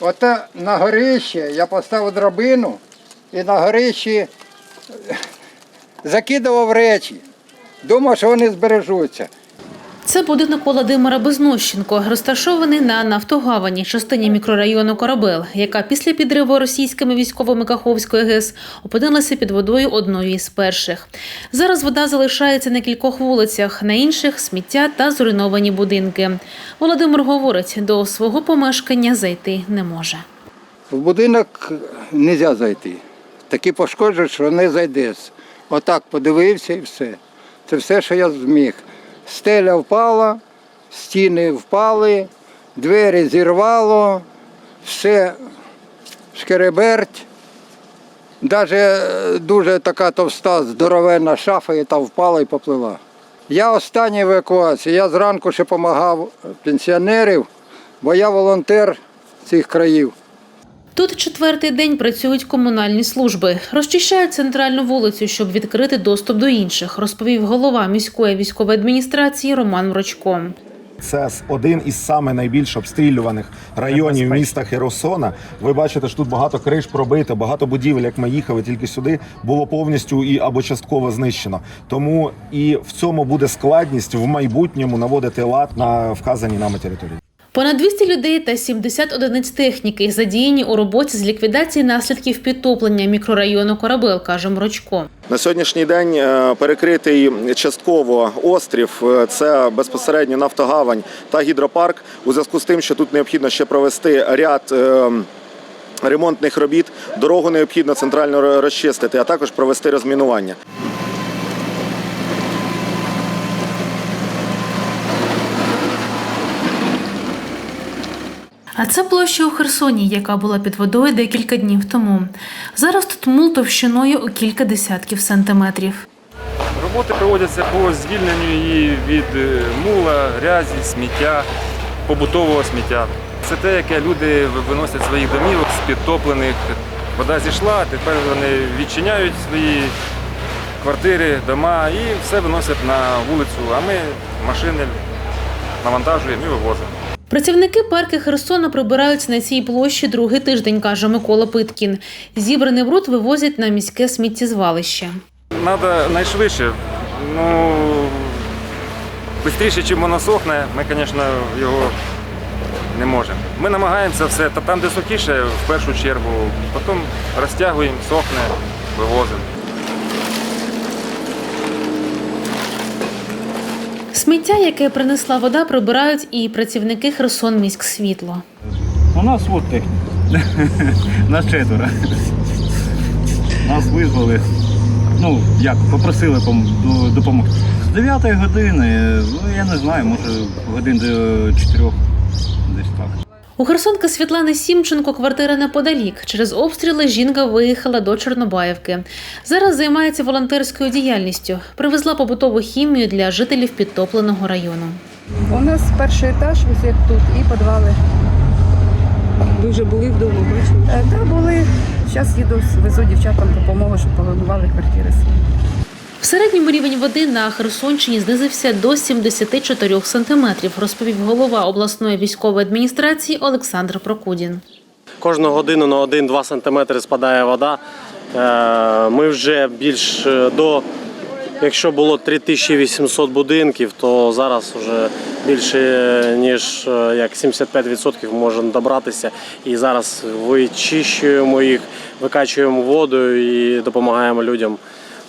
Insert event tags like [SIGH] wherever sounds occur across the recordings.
Оте на горище я поставив драбину і на горищі е, закидував речі. Думав, що вони збережуться. Це будинок Володимира Безнощенко, розташований на нафтогавані, частині мікрорайону Корабел, яка після підриву російськими військовими Каховської ГЕС опинилася під водою одною із перших. Зараз вода залишається на кількох вулицях, на інших сміття та зруйновані будинки. Володимир говорить, до свого помешкання зайти не може. В будинок не можна зайти. Такі пошкоджені, що не зайдеш. Отак подивився і все. Це все, що я зміг. Стеля впала, стіни впали, двері зірвало, все шкереберть. Навіть дуже така товста, здоровенна шафа і та впала і поплила. Я остання евакуація. Я зранку ще допомагав пенсіонерів, бо я волонтер цих країв. Тут четвертий день працюють комунальні служби. Розчищають центральну вулицю, щоб відкрити доступ до інших, розповів голова міської військової адміністрації Роман Мрочко. Це один із саме найбільш обстрілюваних районів міста Херосона. Ви бачите, що тут багато криш пробито, багато будівель, як ми їхали тільки сюди, було повністю і або частково знищено. Тому і в цьому буде складність в майбутньому наводити лад на вказаній нами території. Понад 200 людей та 70 одиниць техніки задіяні у роботі з ліквідації наслідків підтоплення мікрорайону Корабел, каже Мрочко. На сьогоднішній день е, перекритий частково острів. Е, Це безпосередньо Нафтогавань та гідропарк. У зв'язку з тим, що тут необхідно ще провести ряд. е, Ремонтних робіт дорогу необхідно центрально розчистити, а також провести розмінування. А це площа у Херсоні, яка була під водою декілька днів тому. Зараз тут мул товщиною у кілька десятків сантиметрів. Роботи проводяться по звільненню її від е, мула, грязі, сміття, побутового сміття. Це те, яке люди виносять своїх домівок з підтоплених. Вода зійшла, тепер вони відчиняють свої квартири, дома і все виносять на вулицю, а ми машини навантажуємо і вивозимо. Працівники парки Херсона прибираються на цій площі другий тиждень, каже Микола Питкін. Зібраний бруд вивозять на міське сміттєзвалище. Треба найшвидше. Ну, швидше, чим воно сохне, ми, звісно, його не можемо. Ми намагаємося все, та там, де сухіше, в першу чергу, потім розтягуємо, сохне, вивозимо. Сміття, яке принесла вода, прибирають і працівники Херсон міськсвітло. У нас от техніка. [LAUGHS] Нас четверо. Нас визвали. Ну, як, попросили до- допомогти. З 9 години, ну я не знаю, може годин до 4 десь так. У Херсонки Світлани Сімченко квартира неподалік. Через обстріли жінка виїхала до Чорнобаївки. Зараз займається волонтерською діяльністю. Привезла побутову хімію для жителів підтопленого району. У нас перший етаж, ось як тут, і підвали. Ви вже були вдома, бачили? Е, Та були. Зараз їду, везу дівчатам допомогу, щоб побудували квартири свої. В середньому рівень води на Херсонщині знизився до 74 сантиметрів, розповів голова обласної військової адміністрації Олександр Прокудін. Кожну годину на 1-2 см спадає вода. Е, Ми вже більш е, до, якщо було 3800 будинків, то зараз вже більше ніж е, як 75% можемо добратися. І зараз вичищуємо їх, викачуємо воду і допомагаємо людям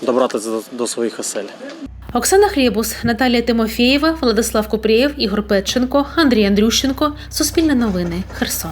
добратися до- своїх осель. Оксана Хлєбус, Наталія Тимофєєва, Владислав Купрієв, Ігор Петченко, Андрій Андрющенко. Суспільне новини. Херсон.